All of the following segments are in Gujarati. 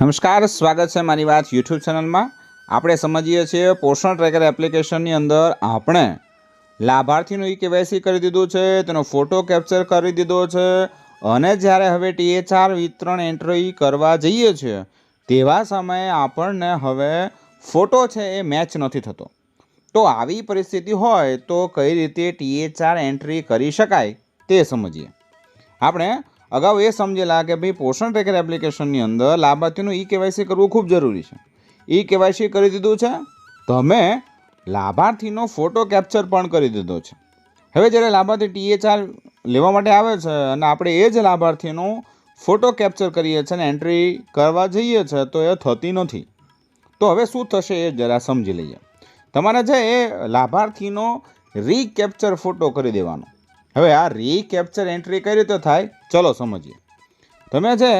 નમસ્કાર, સ્વાગત છે મારી વાત યુટ્યુબ ચેનલમાં. આપણે સમજીએ છીએ પોષણ ટ્રેકર એપ્લિકેશનની અંદર આપણે લાભાર્થીનું ઈ કેવાયસી કરી દીધું છે, તેનો ફોટો કેપ્ચર કરી દીધો છે અને જ્યારે હવે ટીએચઆર વિતરણ એન્ટ્રી કરવા જઈએ છીએ, તેવા સમયે આપણને હવે ફોટો છે એ મેચ નથી થતો. તો આવી પરિસ્થિતિ હોય તો કઈ રીતે ટીએચઆર એન્ટ્રી કરી શકાય તે સમજીએ. આપણે અગાઉ એ સમજેલા કે ભાઈ પોષણ ટ્રેકર એપ્લિકેશનની અંદર લાભાર્થીનું ઈ કેવાયસી કરવું ખૂબ જરૂરી છે. ઈ કેવાયસી કરી દીધું છે. તમે લાભાર્થીનો ફોટો કેપ્ચર પણ કરી દીધો છે. હવે જ્યારે લાભાર્થી ટીએચઆર લેવા માટે આવે છે અને આપણે એ જ લાભાર્થીનો ફોટો કેપ્ચર કરીએ છીએ અને એન્ટ્રી કરવા જઈએ છીએ, તો એ થતી નથી. તો હવે શું થશે એ જરા સમજી લઈએ. તમારે છે એ લાભાર્થીનો રીકેપ્ચર ફોટો કરી દેવાનો. હવે આ રીકેપ્ચર એન્ટ્રી કઈ રીતે થાય. ચલો સમજીએ. તમે છે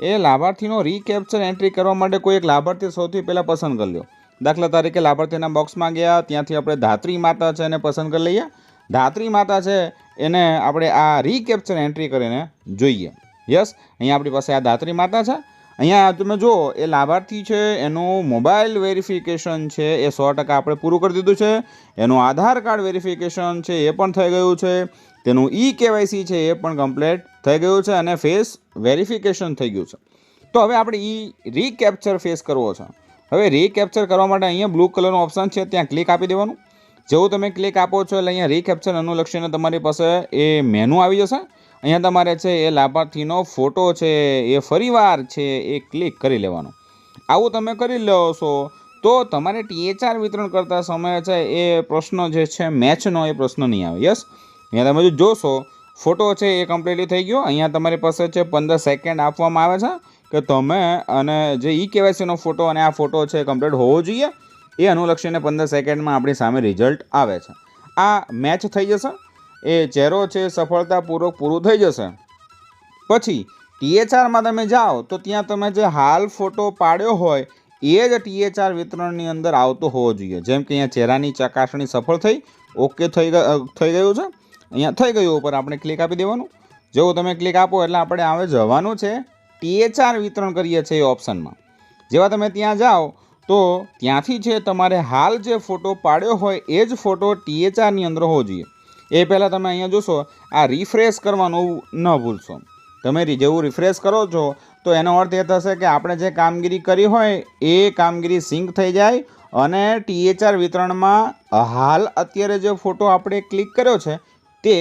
એ લાભાર્થીનો રીકેપ્ચર એન્ટ્રી કરવા માટે કોઈ એક લાભાર્થી સૌથી પહેલાં પસંદ કરી લો દાખલા તરીકે લાભાર્થીના બોક્સમાં ગયા, ત્યાંથી આપણે ધાત્રી માતા છે એને પસંદ કરી લઈએ. ધાત્રી માતા છે એને આપણે આ રીકેપ્ચર એન્ટ્રી કરીને જોઈએ. યસ, અહીંયા આપણી પાસે આ ધાત્રી માતા છે. અહીંયા તમે જુઓ, એ લાભાર્થી છે, એનું મોબાઈલ વેરિફિકેશન છે, એ સો ટકા આપણે પૂરું કરી દીધું છે. એનું આધાર કાર્ડ વેરિફિકેશન છે, એ પણ થઈ ગયું છે. તેનું ઈ કેવાયસી છે એ પણ કમ્પ્લીટ થઈ ગયું છે અને ફેસ વેરિફિકેશન થઈ ગયું છે. તો હવે આપણે ઈ રીકેપ્ચર ફેસ કરવો છે. હવે રીકેપ્ચર કરવા માટે અહીંયા બ્લુ કલરનું ઓપ્શન છે, ત્યાં ક્લિક આપી દેવાનું. જેવું તમે ક્લિક આપો છો એટલે અહીંયા રીકેપ્ચર અનુલક્ષીને તમારી પાસે એ મેનુ આવી જશે. અહીંયા તમારે છે એ લાભાર્થીનો ફોટો છે, એ ફરીવાર છે એ ક્લિક કરી લેવાનો. આવું તમે કરી લો છો, તો તમારે ટીએચઆર વિતરણ કરતા સમયે છે એ પ્રશ્ન જે છે મેચનો એ પ્રશ્ન નહીં આવે. યસ અહીંયા તમે જોશો ફોટો છે એ કમ્પ્લીટલી થઈ ગયો. અહીંયા તમારી પાસે છે પંદર સેકન્ડ આપવામાં આવે છે કે તમે અને જે ઈ કેવાયસીનો ફોટો અને આ ફોટો છે કમ્પ્લીટ હોવો જોઈએ. એ અનુલક્ષીને પંદર સેકન્ડમાં આપણી સામે રિઝલ્ટ આવે છે. આ મેચ થઈ જશે. એ ચહેરો છે સફળતાપૂર્વક પૂરું થઈ જશે. પછી ટીએચઆરમાં તમે જાઓ તો ત્યાં તમે જે હાલ ફોટો પાડ્યો હોય, એ જ ટીએચઆર વિતરણની અંદર આવતો હોવો જોઈએ. જેમ કે અહીંયા ચહેરાની ચકાસણી સફળ થઈ ઓકે થઈ થઈ ગયું છે. અહીંયા થઈ ગયું ઉપર આપણે ક્લિક આપી દેવાનું. જેવું તમે ક્લિક આપો એટલે આપણે આવે જવાનું છે ટીએચઆર વિતરણ કરીએ છીએ એ ઓપ્શનમાં જેવા તમે ત્યાં જાઓ, તો ત્યાંથી છે તમારે હાલ જે ફોટો પાડ્યો હોય એ જ ફોટો ટીએચઆરની અંદર હોવો જોઈએ. એ પહેલાં તમે અહીંયા જોશો, આ રિફ્રેશ કરવાનું ન ભૂલશો. તમે જેવું રિફ્રેશ કરો છો, તો એનો અર્થ એ થશે કે આપણે જે કામગીરી કરી હોય, એ કામગીરી સિંક થઈ જાય અને ટીએચઆર વિતરણમાં હાલ અત્યારે જે ફોટો આપણે ક્લિક કર્યો છે તે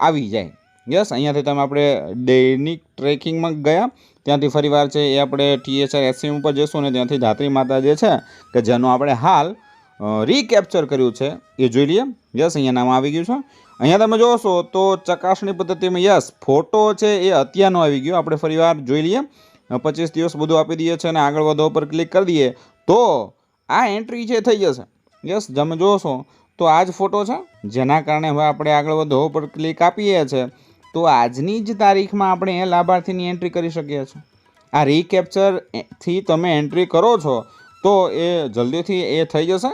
આવી જાય. યસ, અહીંયાથી તમે આપણે દૈનિક ટ્રેકિંગમાં ગયા, ત્યાંથી ફરીવાર છે એ આપણે ટીએચઆર એસસીએમ ઉપર જઈશું અને ત્યાંથી ધાત્રી માતા જે છે, કે જેનું આપણે હાલ રીકેપ્ચર કર્યું છે, એ જોઈ લઈએ. યસ, અહીંયા નામ આવી ગયું છે. અહીંયા તમે જોશો તો ચકાસણી પદ્ધતિમાં યસ, ફોટો છે એ અત્યારનો આવી ગયો. આપણે ફરીવાર જોઈ લઈએ. પચીસ દિવસ બધું આપી દઈએ છીએ અને આગળ વધવા ઉપર ક્લિક કરી દઈએ. તો આ એન્ટ્રી છે થઈ જશે. યસ, તમે જોશો તો આ જ ફોટો છે. જેના કારણે હવે આપણે આગળ વધો, ઉપર ક્લિક આપીએ છીએ તો આજની જ તારીખમાં આપણે એ લાભાર્થીની એન્ટ્રી કરી શકીએ છીએ. આ રીકેપ્ચરથી તમે એન્ટ્રી કરો છો, તો એ જલ્દીથી એ થઈ જશે.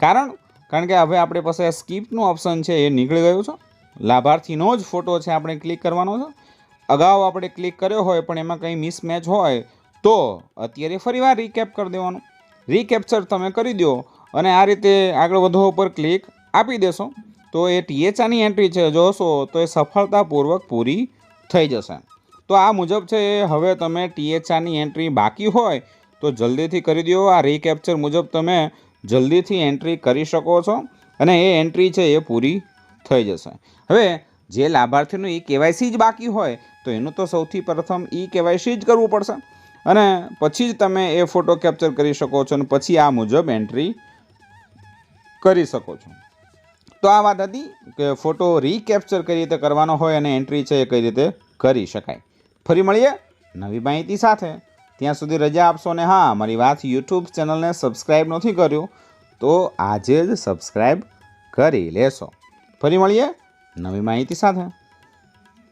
કારણ કારણ કે હવે આપણી પાસે સ્કીપનું ઓપ્શન છે, એ નીકળી ગયું છે. લાભાર્થીનો જ ફોટો છે, આપણે ક્લિક કરવાનો છે. અગાઉ આપણે ક્લિક કર્યો હોય, પણ એમાં કંઈ મિસમેચ હોય, તો અત્યારે ફરીવાર રીકેપ કરી દેવાનું. રીકેપ્ચર તમે કરી દો અને આ રીતે આગળ વધવા ઉપર ક્લિક આપી દેશો. તો એ ટીએચઆની એન્ટ્રી છે, જોશો તો એ સફળતાપૂર્વક પૂરી થઈ જશે. તો આ મુજબ છે, હવે તમે ટીએચઆની એન્ટ્રી બાકી હોય તો જલ્દીથી કરી દો. આ રીકેપ્ચર મુજબ તમે જલ્દીથી એન્ટ્રી કરી શકો છો અને એ એન્ટ્રી છે એ પૂરી થઈ જશે. હવે જે લાભાર્થીનું ઈ કેવાયસી જ બાકી હોય તો એનું તો સૌથી પ્રથમ ઈ કેવાયસી જ કરવું પડશે. અને પછી જ તમે એ ફોટો કેપ્ચર કરી શકો છો અને પછી આ મુજબ એન્ટ્રી કરી શકો છો. તો આ વાત હતી કે ફોટો રીકેપ્ચર કઈ રીતે કરવાનો હોય અને એન્ટ્રી છે એ કઈ રીતે કરી શકાય. ફરી મળીએ નવી માહિતી સાથે. ત્યાં સુધી રજા આપશો ને હા, મારી વાત યુટ્યુબ ચેનલને સબસ્ક્રાઈબ નથી કર્યું, તો આજે જ સબસ્ક્રાઈબ કરી લેશો. ફરી મળીએ નવી માહિતી સાથે.